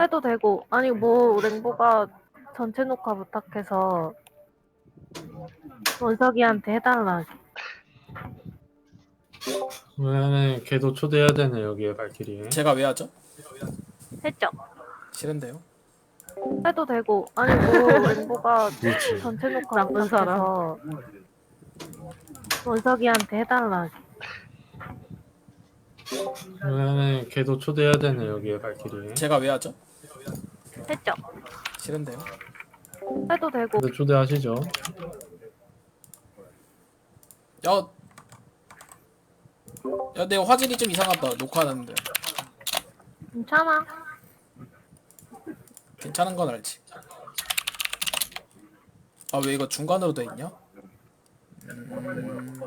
해도 되고 아니 뭐 랭보가 전체 녹화 부탁해서 원석이한테 해달라 왜 걔도 초대해야 되네 여기에 발길이 제가 왜 하죠? 했죠? 싫은데요. 해도 되고 아니 뭐 랭보가 그렇지 전체 녹화 부탁해서 원석이한테 해달라 왜 걔도 초대해야 되네 여기에 발길이 제가 왜 하죠? 했죠? 싫은데요. 해도 되고 근데 초대하시죠 야, 야, 내 화질이 좀 이상하다. 녹화하는데 괜찮아 괜찮은 건 알지. 아, 왜 이거 중간으로 돼 있냐? 음,